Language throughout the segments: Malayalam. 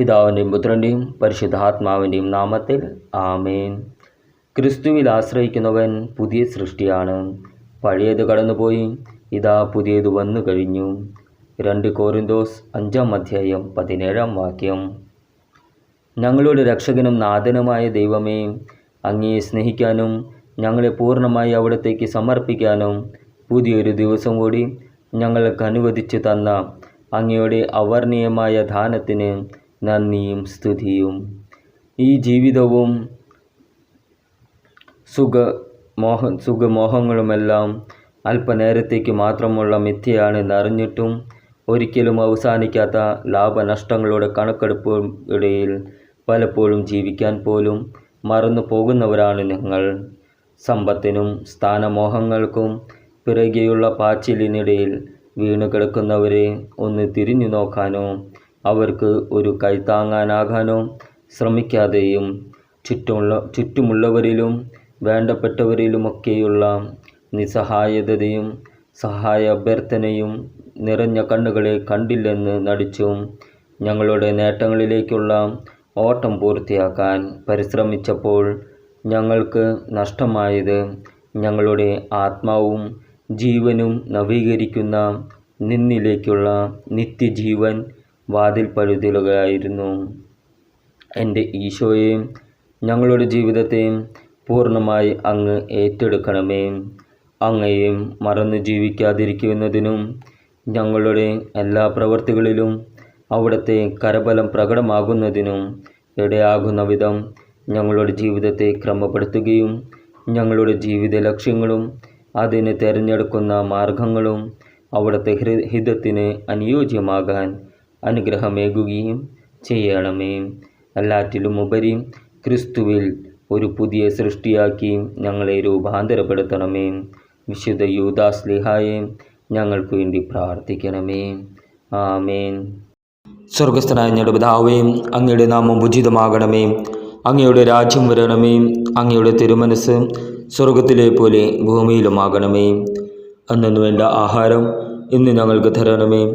പിതാവിന്റെയും പുത്രന്റെയും പരിശുദ്ധാത്മാവിന്റെയും നാമത്തിൽ ആമേൻ. ക്രിസ്തുവിൽ ആശ്രയിക്കുന്നവൻ പുതിയ സൃഷ്ടിയാണ്. പഴയത് കടന്നുപോയി ഇതാ പുതിയത് വന്നു കഴിഞ്ഞു. രണ്ട് കോറിന്തോസ് അഞ്ചാം അധ്യായം പതിനേഴാം വാക്യം. ഞങ്ങളുടെ രക്ഷകനും നാഥനുമായ ദൈവമേ അങ്ങയെ സ്നേഹിക്കാനും ഞങ്ങളെ പൂർണമായി അവിടത്തേക്ക് സമർപ്പിക്കാനും പുതിയൊരു ദിവസം കൂടി ഞങ്ങൾക്ക് അനുവദിച്ചു തന്ന അങ്ങയുടെ അവർണീയമായ ദാനത്തിന് നന്ദിയും സ്തുതിയും. ഈ ജീവിതവും സുഖ മോഹ സുഖമോഹങ്ങളുമെല്ലാം അല്പനേരത്തേക്ക് മാത്രമുള്ള മിഥ്യയാണെന്ന് അറിഞ്ഞിട്ടും ഒരിക്കലും അവസാനിക്കാത്ത ലാഭനഷ്ടങ്ങളുടെ കണക്കെടുപ്പിടയിൽ പലപ്പോഴും ജീവിക്കാൻ പോലും മറന്നു പോകുന്നവരാണ് ഞങ്ങൾ. സമ്പത്തിനും സ്ഥാനമോഹങ്ങൾക്കും പിറകെയുള്ള പാച്ചിലിനിടയിൽ വീണു കിടക്കുന്നവരെ ഒന്ന് തിരിഞ്ഞു നോക്കാനോ അവർക്ക് ഒരു കൈത്താങ്ങാനാകാനോ ശ്രമിക്കാതെയും ചുറ്റുമുള്ള ചുറ്റുമുള്ളവരിലും വേണ്ടപ്പെട്ടവരിലുമൊക്കെയുള്ള നിസ്സഹായതയും സഹായ അഭ്യർത്ഥനയും നിറഞ്ഞ കണ്ണുകളെ കണ്ടില്ലെന്ന് നടിച്ചും ഞങ്ങളുടെ നേട്ടങ്ങളിലേക്കുള്ള ഓട്ടം പൂർത്തിയാക്കാൻ പരിശ്രമിച്ചപ്പോൾ ഞങ്ങൾക്ക് നഷ്ടമായത് ഞങ്ങളുടെ ആത്മാവും ജീവനും നവീകരിക്കുന്ന നിന്നിലേക്കുള്ള നിത്യജീവൻ വാതിൽ പഴുതിലുകയായിരുന്നു എന്റെ ഈശോയെയും ഞങ്ങളുടെ ജീവിതത്തെയും പൂർണമായി അങ്ങ് ഏറ്റെടുക്കണമേ. അങ്ങയെയും മറന്നു ജീവിക്കാതിരിക്കുന്നതിനും ഞങ്ങളുടെ എല്ലാ പ്രവൃത്തികളിലും അവിടുത്തെ കരബലം പ്രകടമാകുന്നതിനും ഇടയാകുന്ന വിധം ഞങ്ങളുടെ ജീവിതത്തെ ക്രമപ്പെടുത്തുകയും ഞങ്ങളുടെ ജീവിത ലക്ഷ്യങ്ങളും അതിന് തിരഞ്ഞെടുക്കുന്ന മാർഗങ്ങളും അവിടുത്തെ ഹൃ ഹിതത്തിന് അനുയോജ്യമാകാൻ അനുഗ്രഹമേകുകയും ചെയ്യണമേ. എല്ലാറ്റിലും ഉപരി ക്രിസ്തുവിൽ ഒരു പുതിയ സൃഷ്ടിയാക്കി ഞങ്ങളെ രൂപാന്തരപ്പെടുത്തണമേ. വിശുദ്ധ യൂദാസ്ലിഹായെ ഞങ്ങൾക്ക് വേണ്ടി പ്രാർത്ഥിക്കണമേ. ആമേൻ. സ്വർഗസ്ഥനായ ഞങ്ങളുടെ പിതാവേ അങ്ങയുടെ നാമം ഉചിതമാകണമേ. അങ്ങയുടെ രാജ്യം വരണമേ. അങ്ങയുടെ തിരുമനസ് സ്വർഗത്തിലെ പോലെ ഭൂമിയിലുമാകണമേ. അന്നു വേണ്ട ആഹാരം ഇന്ന് ഞങ്ങൾക്ക് തരണമേ.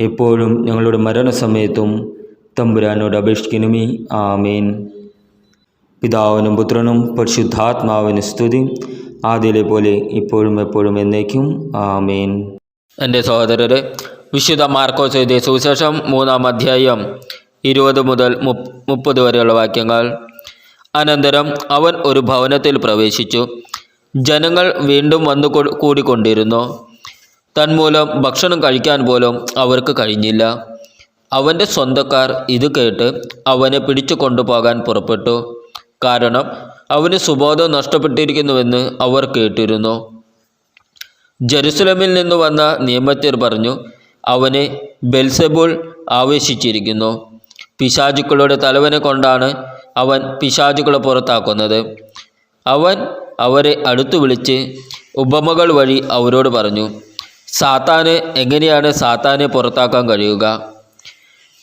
എപ്പോഴും ഞങ്ങളുടെ മരണസമയത്തും തമ്പുരാനോട് അപേക്ഷിക്കണമേ. ആമേൻ. പിതാവിനും പുത്രനും പരിശുദ്ധാത്മാവിന് സ്തുതി. ആദ്യയിലെ പോലെ ഇപ്പോഴും എപ്പോഴും എന്നേക്കും. ആമേൻ. എന്റെ സഹോദരരെ വിശുദ്ധ മാർക്കോസ് എഴുതിയ സുവിശേഷം മൂന്നാം അധ്യായം ഇരുപത് മുതൽ മുപ്പ് മുപ്പത് വരെയുള്ള വാക്യങ്ങൾ. അനന്തരം അവൻ ഒരു ഭവനത്തിൽ പ്രവേശിച്ചു. ജനങ്ങൾ വീണ്ടും വന്നു കൂടിക്കൊണ്ടിരുന്നു. തന്മൂലം ഭക്ഷണം കഴിക്കാൻ പോലും അവർക്ക് കഴിഞ്ഞില്ല. അവന്റെ സ്വന്തക്കാർ ഇത് കേട്ട് അവനെ പിടിച്ചു കൊണ്ടുപോകാൻ പുറപ്പെട്ടു. കാരണം അവന് സുബോധം നഷ്ടപ്പെട്ടിരിക്കുന്നുവെന്ന് അവർ കേട്ടിരുന്നു. ജെറുസലമിൽ നിന്ന് വന്ന നിയമത്തിർ പറഞ്ഞു അവനെ ബെൽസെബുൾ ആവേശിച്ചിരിക്കുന്നു. പിശാചുക്കളുടെ തലവനെ കൊണ്ടാണ് അവൻ പിശാചുക്കളെ പുറത്താക്കുന്നത്. അവൻ അവരെ അടുത്തു വിളിച്ച് ഉപമകൾ വഴി അവരോട് പറഞ്ഞു സാത്താന് എങ്ങനെയാണ് സാത്താനെ പുറത്താക്കാൻ കഴിയുക?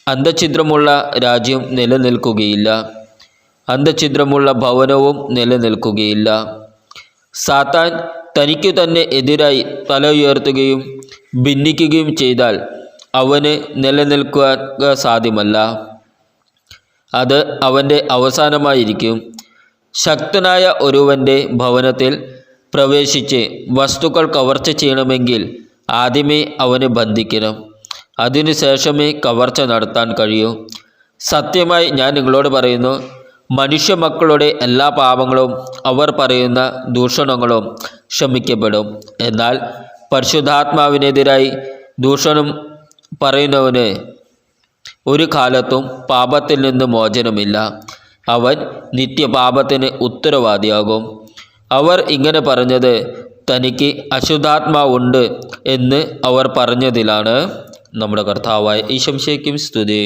അന്തഛിദ്രമുള്ള രാജ്യം നിലനിൽക്കുകയില്ല. അന്തഛിദ്രമുള്ള ഭവനവും നിലനിൽക്കുകയില്ല. സാത്താൻ തനിക്ക് തന്നെ എതിരായി തല ഉയർത്തുകയും ഭിന്നിക്കുകയും ചെയ്താൽ അവന് നിലനിൽക്കുക സാധ്യമല്ല. അത് അവന്റെ അവസാനമായിരിക്കും. ശക്തനായ ഒരുവന്റെ ഭവനത്തിൽ പ്രവേശിച്ച് വസ്തുക്കൾ കവർച്ച ചെയ്യണമെങ്കിൽ ആദ്യമേ അവനെ ബന്ധിക്കണം. അതിനുശേഷമേ കവർച്ച നടത്താൻ കഴിയൂ. സത്യമായി ഞാൻ നിങ്ങളോട് പറയുന്നു മനുഷ്യ മക്കളുടെ എല്ലാ പാപങ്ങളും അവർ പറയുന്ന ദൂഷണങ്ങളും ക്ഷമിക്കപ്പെടും. എന്നാൽ പരിശുദ്ധാത്മാവിനെതിരായി ദൂഷണം പറയുന്നവന് ഒരു കാലത്തും പാപത്തിൽ നിന്ന് മോചനമില്ല. അവൻ നിത്യപാപത്തിന് ഉത്തരവാദിയാകും. അവർ ഇങ്ങനെ പറഞ്ഞത് തനിക്ക് അശുദ്ധാത്മാവുണ്ട് എന്ന് അവർ പറഞ്ഞതിലാണ് നമ്മുടെ കർത്താവായ ഈശംശയ്ക്കും സ്തുതി.